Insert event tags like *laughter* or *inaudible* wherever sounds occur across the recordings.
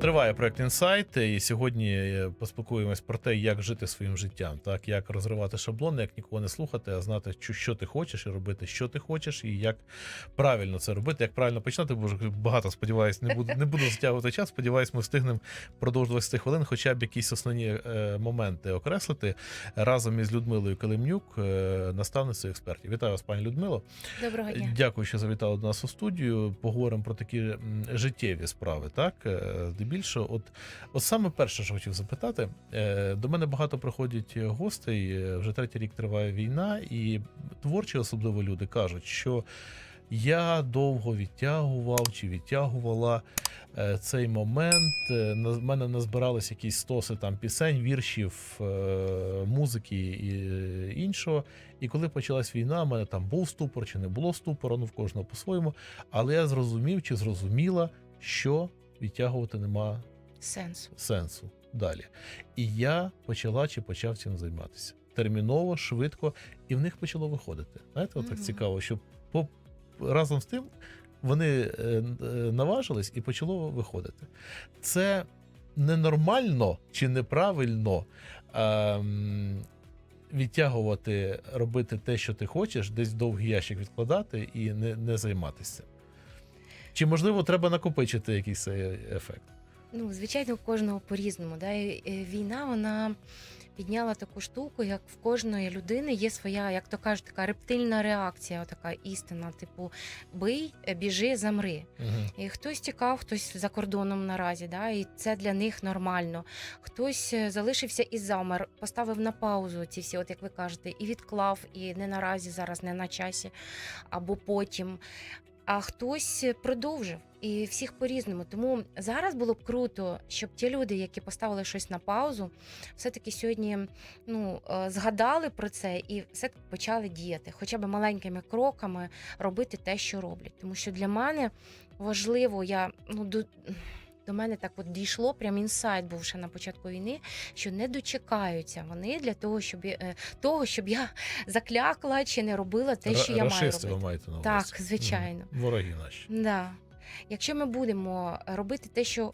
Триває проект інсайт, і сьогодні е, поспілкуємось про те, як жити своїм життям, так як розривати шаблони, як нікого не слухати, а знати, що, ти хочеш, і робити, що ти хочеш, і як правильно це робити, як правильно починати. Бо багато сподіваюсь, не буду не буду *laughs* затягувати час. Сподіваюсь, ми встигнемо впродовж 20 хвилин, хоча б якісь основні е, моменти окреслити разом із Людмилою Калимнюк, е, наставницею експертів. Вітаю вас, пані Людмило. Доброго дня. Дякую, що завітали до нас у студію. Поговоримо про такі життєві справи. Так Е, здебільшого, от, от саме перше, що хотів запитати, е, до мене багато приходять гостей. е, Вже третій рік триває війна, і творчі, особливо люди, кажуть, що. Я довго відтягував чи відтягувала е, цей момент. На мене назбирались якісь стоси там пісень, віршів, музики і іншого. І коли почалась війна, в мене там був ступор чи не було ступора, ну в кожного по-своєму. Але я зрозумів чи зрозуміла, що відтягувати нема Сенсу. сенсу далі. І я почала чи почав цим займатися терміново, швидко, і в них почало виходити. Знаєте, от так Мгм. цікаво, що по разом з тим вони е, е, наважились і почало виходити. Це ненормально чи неправильно. ем, Відтягувати, робити те, що ти хочеш, десь довгий ящик відкладати і не, не займатися. Чи можливо треба накопичити якийсь цей ефект? Ну, звичайно, у кожного по-різному. Да? І, е, Війна вона підняла таку штуку, як в кожної людини є своя, як то кажуть, така рептильна реакція, така істина, типу бий, біжи, замри. Угу. І хтось тікав, хтось за кордоном наразі, да, і це для них нормально. Хтось е, залишився і замер, поставив на паузу ці всі, от як ви кажете, і відклав, і не наразі зараз, не на часі, або потім. А хтось продовжив і всіх по-різному. Тому зараз було б круто, щоб ті люди, які поставили щось на паузу, все-таки сьогодні ну, е, згадали про це і все почали діяти, хоча б маленькими кроками робити те, що роблять. Тому що для мене важливо, я ну до. До мене так от дійшло, прям інсайт був ще на початку війни, що не дочекаються вони для того, щоб е, того, щоб я *laughs* заклякла чи не робила те, що я маю робити. маєте на увазі. Так, звичайно. Вороги наші. Да. Якщо ми будемо робити те, що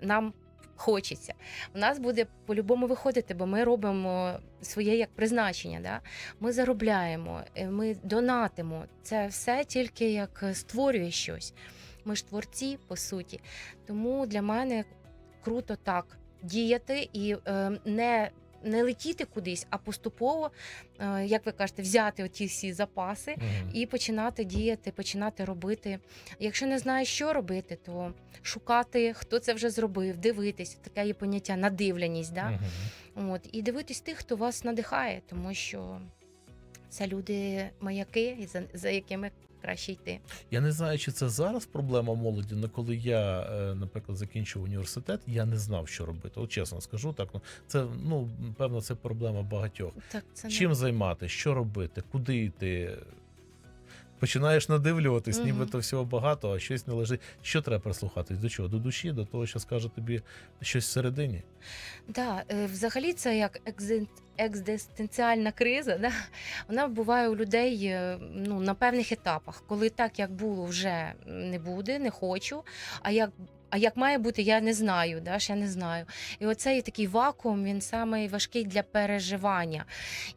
нам хочеться, у нас буде по-любому виходити, бо ми робимо своє як призначення. Да? Ми заробляємо, е, ми донатимо. Це все тільки як створює щось. Ми ж творці, по суті. Тому для мене круто так діяти і е, не. Не летіти кудись, а поступово, е, як ви кажете, взяти оті всі запаси Мгм. і починати діяти, починати робити. Якщо не знаєш, що робити, то шукати, хто це вже зробив, дивитись. Таке є поняття надивленість. Да? Мгм. От, і дивитись тих, хто вас надихає, тому що це люди маяки, за, за якими краще йти. Я не знаю, чи це зараз проблема молоді, але коли я, е, наприклад, закінчив університет, я не знав, що робити. От чесно скажу, так ну це ну певно, це проблема багатьох. Так, це Чим займати, що робити, куди йти. Починаєш надивлюватись, нібито всього багато, а щось не лежить. Що треба прислухатись? До чого? До душі, до того, що скаже тобі щось всередині. Да, е, взагалі це як екзен- екзистенціальна криза. Да? Вона буває у людей е, ну, на певних етапах, коли так, як було, вже не буде, не хочу. А як, а як має бути, я не знаю. Да? Ще не знаю. І оцей такий вакуум, він самий важкий для переживання.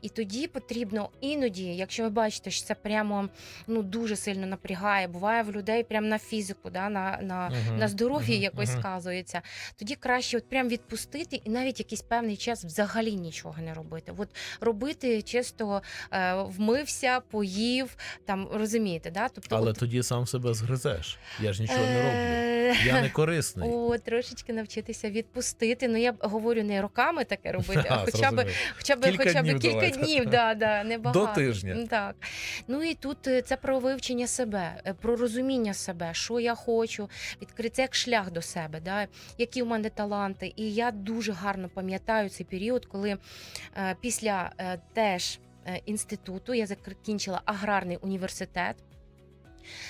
І тоді потрібно іноді, якщо ви бачите, що це прямо ну, дуже сильно напрягає, буває в людей прямо на фізику, да? на, на, Мгм. на здоров'ї Мгм. якось Мгм. сказується, тоді краще от прям відпустити і навіть якийсь певний час взагалі нічого не робити. От робити чисто е, вмився, поїв, там розумієте, да? Тобто, Але от, тоді сам себе згризеш. Я ж нічого не роблю. е, Я не корисний. О, трошечки навчитися відпустити. Ну я говорю не роками таке робити, а Ха, *laughs* хоча б хоча б Кілька хоча б днів кілька давайте. днів, да, да, не багато. До тижня. Так. Ну і тут е, це про вивчення себе, е, про розуміння себе, що я хочу, відкрити як шлях до себе, да, які у мене таланти. І я дуже гарно пам'ятаю цей період, коли е, після е, теж е, інституту я закінчила аграрний університет.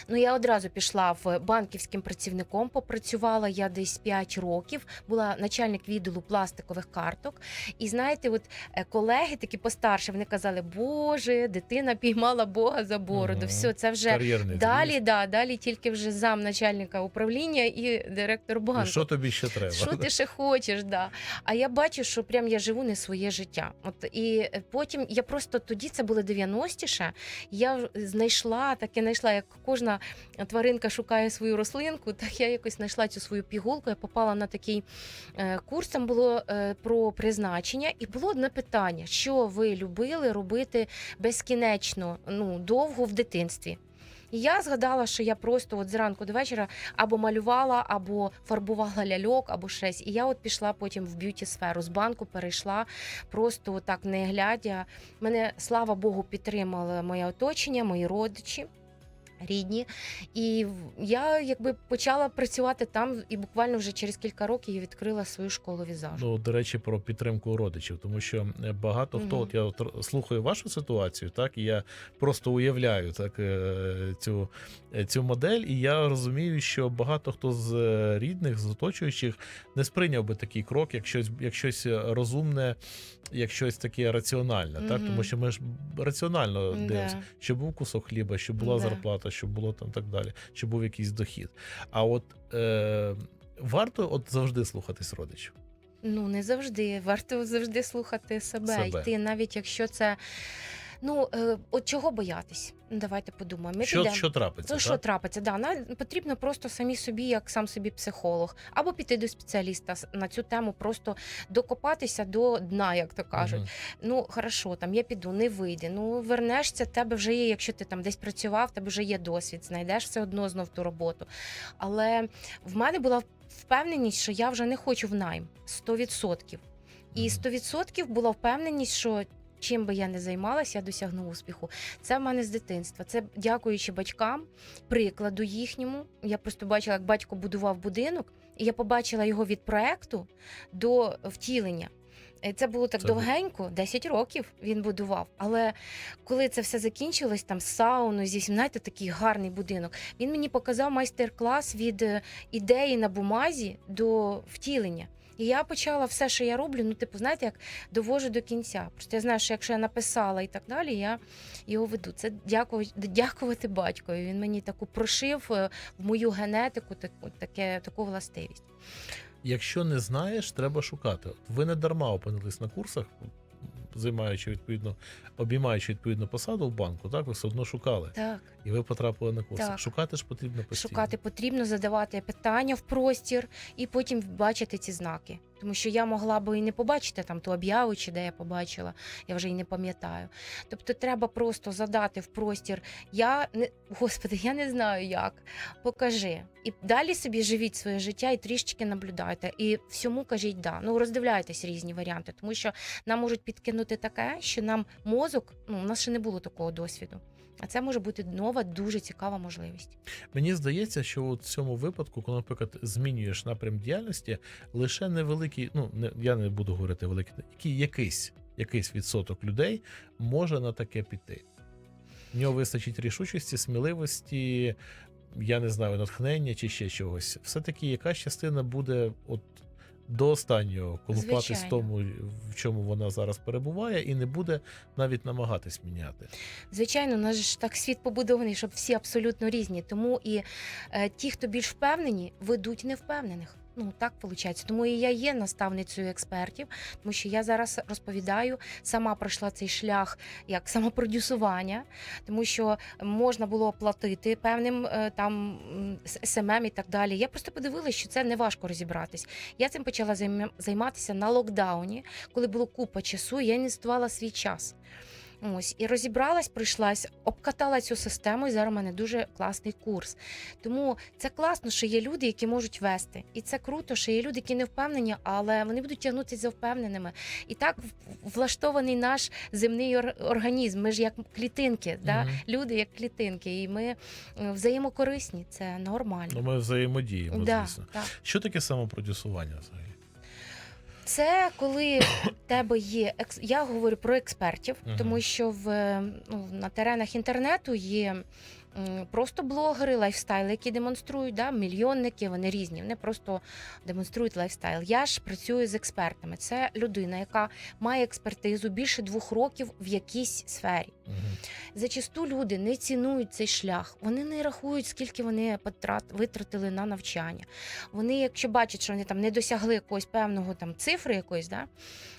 Ну, я одразу пішла в банківським працівником, попрацювала я десь 5 років, була начальник відділу пластикових карток. І знаєте, от е, колеги такі постарше, вони казали, Боже, дитина піймала Бога за бороду. Мгм. Все, це вже Кар'єрний далі, да, далі тільки вже зам начальника управління і директор банку. Що тобі ще треба? Що ти ще хочеш, да. А я бачу, що прям я живу не своє життя. От і е, потім я просто тоді це були 90-ті ще. Я знайшла, так я знайшла, як кожна тваринка шукає свою рослинку, так я якось знайшла цю свою пігулку. Я попала на такий е, курс. Там було е, про призначення, і було одне питання: що ви любили робити безкінечно, ну довго в дитинстві. І я згадала, що я просто от зранку до вечора або малювала, або фарбувала ляльок, або щось. І я от пішла потім в б'юті сферу з банку, перейшла просто так не глядя. Мене слава Богу підтримало моє оточення, мої родичі. Рідні, і я якби почала працювати там, і буквально вже через кілька років я відкрила свою школу візажу. Ну, до речі, про підтримку родичів, тому що е, багато хто, от я от слухаю вашу ситуацію, так і я просто уявляю так е, цю, е, цю модель, і я розумію, що багато хто з рідних, з оточуючих не сприйняв би такий крок, як щось, як щось розумне, як щось таке раціональне, так тому що ми ж раціонально дивимося, Да. щоб був кусок хліба, щоб була Да. зарплата, щоб було там так далі, чи був якийсь дохід. А от е, варто от завжди слухатись родичів. Ну, не завжди. Варто завжди слухати себе, Себе. йти, навіть якщо це. Ну, е, от чого боятись? Давайте подумаємо. Ми Що, підемо. що трапиться? Ну, що так? трапиться? Да, на, потрібно просто самі собі, як сам собі психолог, або піти до спеціаліста на цю тему, просто докопатися до дна, як то кажуть. Мгм. Ну, хорошо, там я піду, не вийде. Ну, вернешся, тебе вже є, якщо ти там десь працював, в тебе вже є досвід, знайдеш все одно знов ту роботу. Але в мене була впевненість, що я вже не хочу в найм 100%. І Мгм. 100% була впевненість, що чим би я не займалася, я досягну успіху. Це в мене з дитинства. Це дякуючи батькам, прикладу їхньому. Я просто бачила, як батько будував будинок, і я побачила його від проекту до втілення. Е, Це було так Це довгенько, 10 років він будував. Але коли це все закінчилось, там сауну, зі знаєте, такий гарний будинок, він мені показав майстер-клас від е, ідеї на бумазі до втілення. І я почала все, що я роблю, ну, типу, знаєте, як довожу до кінця. Просто я знаю, що якщо я написала і так далі, я його веду. Це дякувати, дякувати батькові. Він мені таку прошив е, в мою генетику таку, таке, таку властивість. Якщо не знаєш, треба шукати. Ви не дарма опинились на курсах, займаючи відповідно, обіймаючи відповідну посаду в банку, так ви все одно шукали, Так. і ви потрапили на курси. Так. Шукати ж потрібно постійно. Шукати потрібно, задавати питання в простір і потім бачити ці знаки. Тому що я могла би і не побачити там ту об'яву, чи де я побачила, я вже й не пам'ятаю. Тобто треба просто задати в простір. Я не господи, я не знаю як. Покажи. І далі собі живіть своє життя і трішечки наблюдайте. І всьому кажіть да. Ну роздивляйтесь різні варіанти, тому що нам можуть підкинути таке, що нам мозок, ну у нас ще не було такого досвіду. А це може бути нова, дуже цікава можливість. Мені здається, що в цьому випадку, коли, наприклад, змінюєш напрям діяльності, лише невеликий, ну не я не буду говорити великий, який якийсь, якийсь відсоток людей може на таке піти. В нього вистачить рішучості, сміливості, я не знаю, натхнення чи ще чогось. Все-таки якась частина буде от до останнього колупатись в тому, в чому вона зараз перебуває, і не буде навіть намагатись міняти. Звичайно, у нас ж так світ побудований, щоб всі абсолютно різні. Тому і е, ті, хто більш впевнені, ведуть невпевнених. Ну так виходить. Тому і я є наставницею експертів, тому що я зараз розповідаю, сама пройшла цей шлях як самопродюсування, тому що можна було платити певним е, там СММ і так далі. Я просто подивилася, що це не важко розібратись. Я цим почала займ- займатися на локдауні, коли було купа часу. Я інвестувала свій час. Ось і розібралась, прийшлась, обкатала цю систему, і зараз у мене дуже класний курс. Тому це класно, що є люди, які можуть вести. І це круто, що є люди, які не впевнені, але вони будуть тягнутися за впевненими. І так влаштований наш земний ор- організм. Ми ж як клітинки, да? Люди як клітинки, і ми е, взаємокорисні. Це нормально. Ну, ми взаємодіємо, да, звісно. так. Що таке самопродюсування взагалі? Це коли в тебе є екс... я говорю про експертів, тому що в ну, на теренах інтернету є просто блогери, лайфстайли, які демонструють, да, мільйонники, вони різні, вони просто демонструють лайфстайл. Я ж працюю з експертами. Це людина, яка має експертизу більше двох років в якійсь сфері. Мгм. Зачасту люди не цінують цей шлях. Вони не рахують, скільки вони потрат витратили на навчання. Вони, якщо бачать, що вони там не досягли якогось певного там цифри якоїсь, да,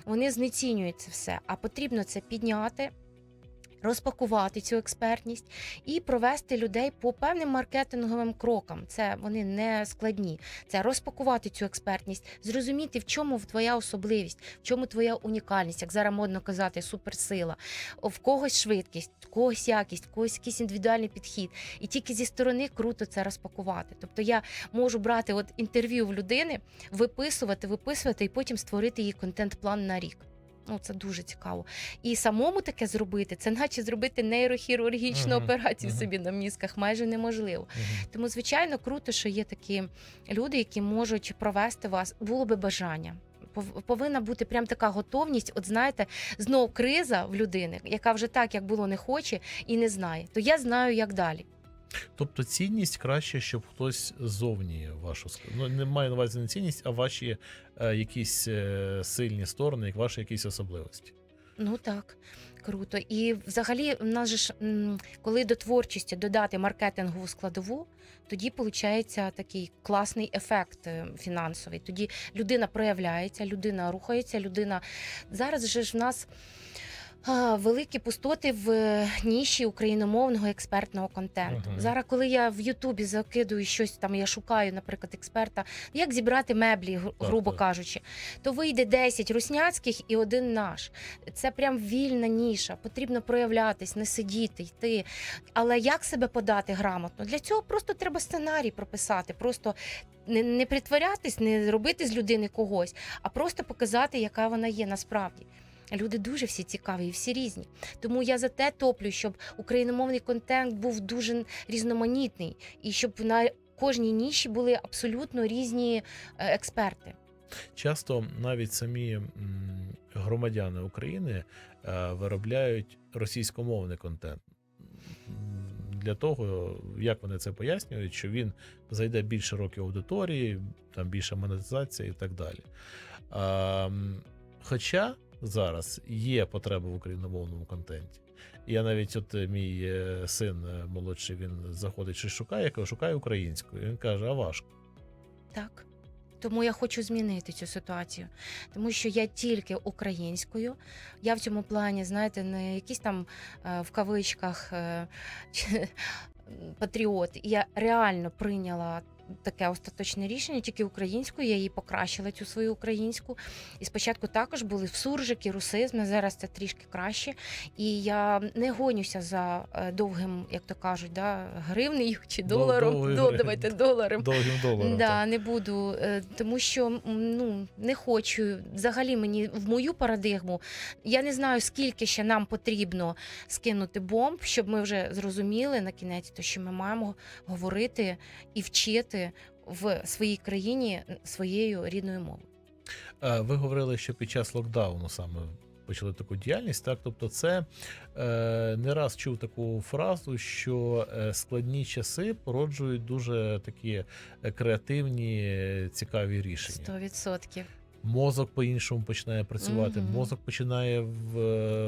вони знецінюють це все. А потрібно це підняти. Розпакувати цю експертність і провести людей по певним маркетинговим крокам. Це вони не складні. Це розпакувати цю експертність, зрозуміти, в чому твоя особливість, в чому твоя унікальність, як зараз модно казати, суперсила в когось швидкість, в когось якість, в когось якийсь індивідуальний підхід. І тільки зі сторони круто це розпакувати. Тобто я можу брати от інтерв'ю в людини, виписувати, виписувати і потім створити її контент-план на рік. Ну, це дуже цікаво. І самому таке зробити, це наче зробити нейрохірургічну Мгм, операцію мгм. собі на мізках, майже неможливо. Мгм. Тому, звичайно, круто, що є такі люди, які можуть провести вас. Було би бажання. Пов- Повинна бути прям така готовність. От знаєте, знов криза в людини, яка вже так, як було, не хоче і не знає. То я знаю, як далі. Тобто цінність краще, щоб хтось ззовні вашу ну, не маю на увазі не цінність, а ваші е, якісь е, сильні сторони, як ваші якісь особливості. Ну так, круто. І взагалі, в нас же ж, коли до творчості додати маркетингову складову, тоді виходить такий класний ефект е, фінансовий. Тоді людина проявляється, людина рухається, людина зараз же ж в нас. Великі пустоти в е, ніші україномовного експертного контенту. Мгм. Зараз, коли я в Ютубі закидую щось там, я шукаю, наприклад, експерта, як зібрати меблі, гру- Так, грубо так. кажучи, то вийде 10 русняцьких і один наш. Це прям вільна ніша. Потрібно проявлятись, не сидіти, йти. Але як себе подати грамотно? Для цього просто треба сценарій прописати. Просто не, не притворятись, не робити з людини когось, а просто показати, яка вона є насправді. Люди дуже всі цікаві всі різні. Тому я за те топлю, щоб україномовний контент був дуже різноманітний і щоб на кожній ніші були абсолютно різні е, експерти. Часто навіть самі громадяни України е, виробляють російськомовний контент. Для того, як вони це пояснюють, що він зайде більше років аудиторії, там більше монетизація і так далі. Хоча зараз є потреба в україномовному контенті. Я навіть, от е, мій е, син е, молодший, він заходить, щось шукає, я кажу, шукає українською. Він каже, а важко. Так. Тому я хочу змінити цю ситуацію, тому що я тільки українською. Я в цьому плані, знаєте, не якийсь там в кавичках патріот. Я реально прийняла таке остаточне рішення, тільки українською. Я її покращила цю свою українську. І спочатку також були в суржики, русизми. Зараз це трішки краще. І я не гонюся за е, довгим, як то кажуть, да, гривнею чи доларом. довгою До, гривнею. давайте доларом. Довгим доларом. Да, так. не буду, е, тому що ну не хочу. Взагалі мені в мою парадигму. Я не знаю, скільки ще нам потрібно скинути бомб, щоб ми вже зрозуміли на кінець, то що ми маємо говорити і вчити в своїй країні своєю рідною мовою. Е, Ви говорили, що під час локдауну саме почали таку діяльність. Так, тобто, це е, не раз чув таку фразу, що е, складні часи породжують дуже такі е, креативні, цікаві рішення. Сто відсотків. Мозок по-іншому починає працювати, Мгм. мозок починає в,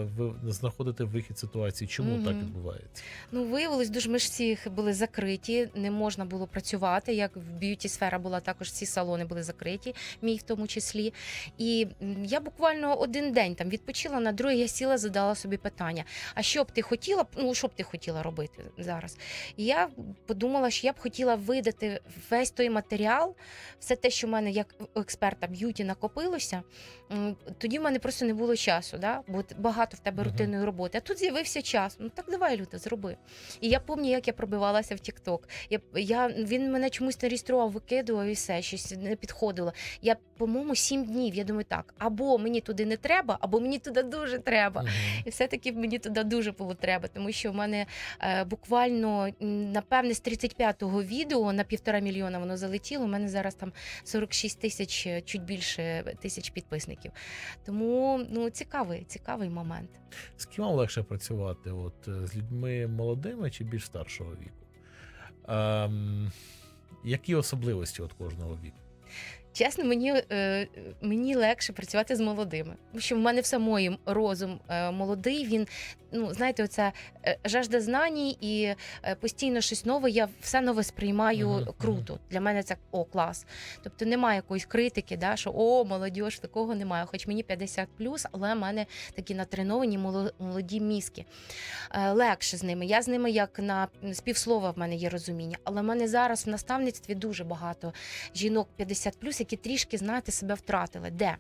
в, знаходити вихід ситуації. Чому так відбувається? Ну, виявилось, дуже ми ж всі були закриті, не можна було працювати. Як в б'юті сфера була також всі салони були закриті, мій в тому числі. І я буквально один день там відпочила, на другий я сіла, задала собі питання: а що б ти хотіла? Ну що б ти хотіла робити зараз? І я подумала, що я б хотіла видати весь той матеріал, все те, що в мене як експерта б'юті накопилося. Тоді в мене просто не було часу, да? бо багато в тебе рутинної роботи. А тут з'явився час. Ну так давай, Люта, зроби. І я пам'ятаю, як я пробивалася в Тік-Ток. Я, я, він мене чомусь не реєстрував, викидував і все, щось не підходило. Я, по-моєму, сім днів. Я думаю, так, або мені туди не треба, або мені туди дуже треба. Мгм. І все-таки мені туди дуже було треба, тому що в мене е, буквально напевне з 35-го відео на півтора мільйона воно залетіло. У мене зараз там 46 тисяч е, чуть більше тисяч підписників. Тому ну цікавий, цікавий момент. З ким вам легше працювати? От е, з людьми молодими чи більш старшого віку? Ем, які особливості от кожного віку? Чесно, мені, е, мені легше працювати з молодими, тому що в мене в самої розум е, молодий. Він ну знаєте, оця е, жажда знань і е, постійно щось нове. Я все нове сприймаю Мгм, круто. Для мене це о клас. Тобто немає якоїсь критики, да, що о, молодь, такого немає. Хоч мені 50 плюс, але в мене такі натреновані молоді мізки. Е, Легше з ними. Я з ними як на співслова в мене є розуміння. Але в мене зараз в наставництві дуже багато жінок 50 які трішки, знаєте, себе втратили. Де?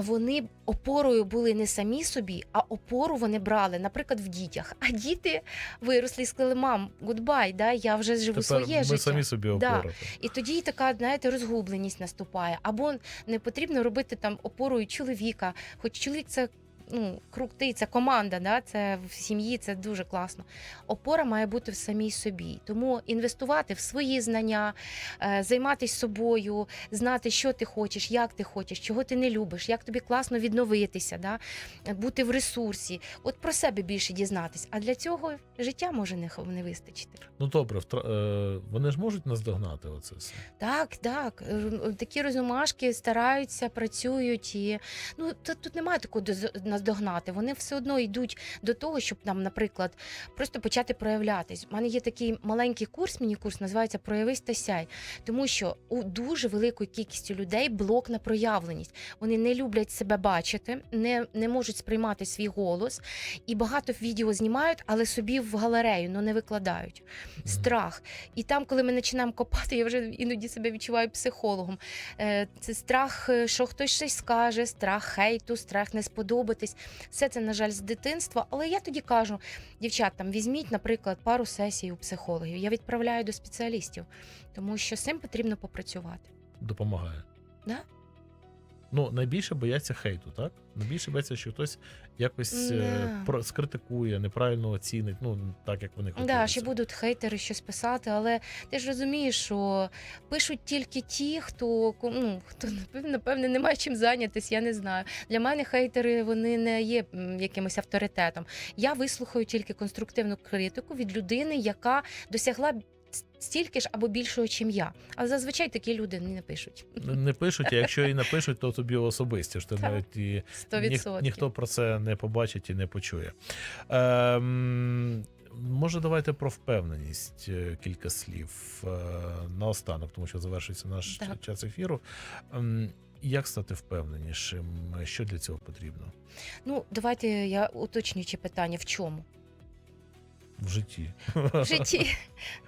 Вони опорою були не самі собі, а опору вони брали, наприклад, в дітях. А діти виросли і сказали: мам, гудбай, да, я вже живу Тепер своє ми життя. самі собі Да. І тоді така, знаєте, розгубленість наступає. Або не потрібно робити там опорою чоловіка, хоч чоловік це. Ну, крутий, це команда, да? це в сім'ї, це дуже класно. Опора має бути в самій собі. Тому інвестувати в свої знання, е, займатися собою, знати, що ти хочеш, як ти хочеш, чого ти не любиш, як тобі класно відновитися, да? бути в ресурсі. От про себе більше дізнатись. А для цього життя може не, не вистачити. Ну добре, е, вони ж можуть наздогнати оце все. Так, так. Е, Такі розумашки стараються, працюють і ну тут, тут немає такого наздогнати. Вони все одно йдуть до того, щоб нам, наприклад, просто почати проявлятись. У мене є такий маленький курс, міні-курс, називається Проявись та сяй, тому що у дуже великої кількості людей блок на проявленість. Вони не люблять себе бачити, не, не можуть сприймати свій голос, і багато відео знімають, але собі в галерею ну, не викладають страх. І там, коли ми починаємо копати, я вже іноді себе відчуваю психологом. Е, Це страх, е, що хтось щось скаже, страх хейту, страх не сподобатись. Все це, на жаль, з дитинства. Але я тоді кажу, дівчат, там візьміть, наприклад, пару сесій у психологів. Я відправляю до спеціалістів, тому що з цим потрібно попрацювати. Допомагає. Да? Ну, найбільше бояться хейту, так? Найбільше бояться, що хтось якось е, Да. про- скритикує, неправильно оцінить, ну так як вони хотіли. Да, ще будуть хейтери щось писати, але ти ж розумієш, що пишуть тільки ті, хто ко- ну, хто напевне, напевне не має чим зайнятися, я не знаю. Для мене хейтери вони не є м, якимось авторитетом. Я вислухаю тільки конструктивну критику від людини, яка досягла стільки ж або більшого, чим я. Але зазвичай такі люди не пишуть. Не- пишуть, а якщо і напишуть, то тобі особисті. Що ти Так. навіть і ніх, ніхто про це не побачить і не почує. Ем, може, давайте про впевненість е, кілька слів е, наостанок, тому що завершується наш Так. час ефіру. Ем, як стати впевненішим? Що для цього потрібно Ну, давайте я уточнюючи питання, в чому? В житті? В житті.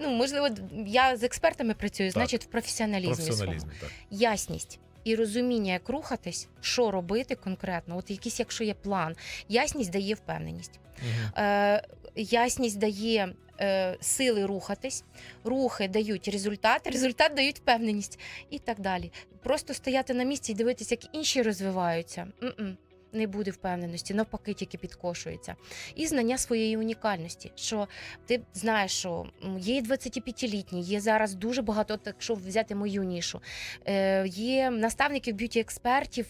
Ну, можливо, я з експертами працюю, Так. значить, в професіоналізмі. Професіоналізм, так. ясність і розуміння, як рухатись, що робити конкретно. От якийсь, якщо є план, ясність дає впевненість. Мгм. Е, ясність дає е, сили рухатись, рухи дають результат, результат дають впевненість і так далі. Просто стояти на місці і дивитися, як інші розвиваються. М-м. Не буде впевненості, навпаки, тільки підкошується. І знання своєї унікальності. Що ти знаєш, що є і 25-літні, є зараз дуже багато, от якщо взяти мою нішу, е, є наставників б'юті-експертів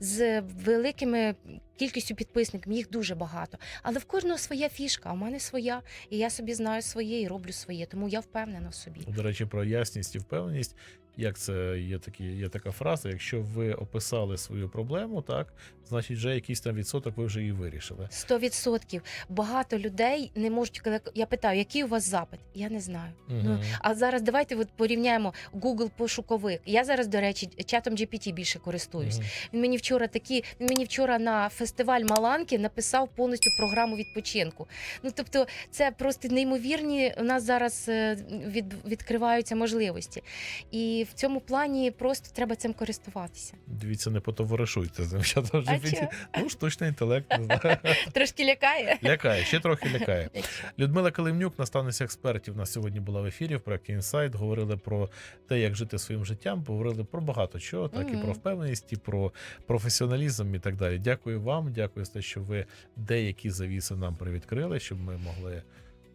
з великими кількістю підписників, їх дуже багато. Але в кожного своя фішка, а в мене своя. І я собі знаю своє і роблю своє. Тому я впевнена в собі. До речі, про ясність і впевненість. Як це є такі, є така фраза? Якщо ви описали свою проблему, так значить, вже якийсь там відсоток ви вже її вирішили. Сто відсотків. Багато людей не можуть. коли Я питаю, який у вас запит? Я не знаю. Ну, а зараз давайте от порівняємо Google пошуковик. Я зараз, до речі, чатом GPT більше користуюсь. Мгм. Він мені вчора такі, він мені вчора на фестиваль Маланки написав повністю програму відпочинку. Ну тобто, це просто неймовірні. У нас зараз е, від, відкриваються можливості, і в цьому плані просто треба цим користуватися. Дивіться, не потоваришуйте з ним. Там А GPT. чого? Ну, штучний інтелект не знаю. Трошки лякає. лякає, ще трохи лякає. Людмила Калимнюк, наставниця експертів, на сьогодні була в ефірі в проєкті Інсайт. Говорили про те, як жити своїм життям. Говорили про багато чого, так і Мгм. про впевненість, і про професіоналізм і так далі. Дякую вам, дякую за те, що ви деякі завіси нам привідкрили, щоб ми могли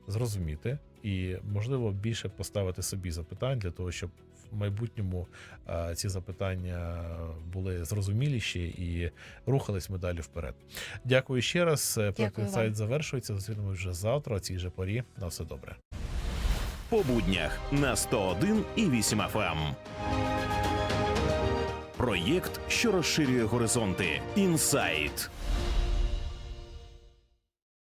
зрозуміти, і можливо більше поставити собі запитань для того, щоб в майбутньому е, ці запитання були зрозуміліші і рухались ми далі вперед. Дякую ще раз. Е, Проект Дякую завершується. Зустрінемось вже завтра. о цій же порі. На все добре. по буднях на 101 і 8 FM. Проєкт, що розширює горизонти. Інсайт.